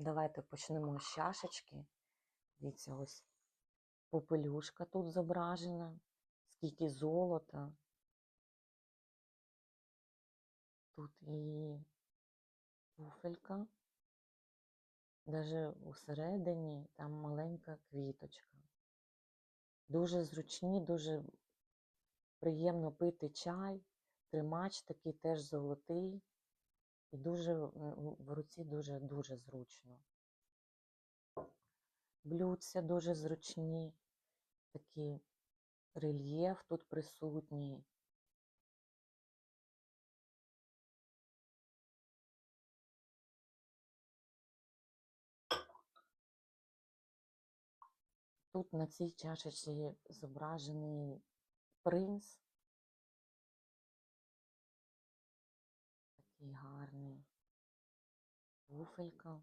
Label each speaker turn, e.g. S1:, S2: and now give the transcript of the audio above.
S1: Давайте почнемо з чашечки. Дивіться, ось попелюшка тут зображена, скільки золота. Тут і туфелька. Даже усередині там маленька квіточка. Дуже зручні, дуже приємно пити чай. Тримач такий теж золотий. І дуже в руці дуже-дуже зручно. Блюдця дуже зручні, такі рельєф тут присутній. Тут на цій чашечці зображений принц. Такий гарний. Туфелька.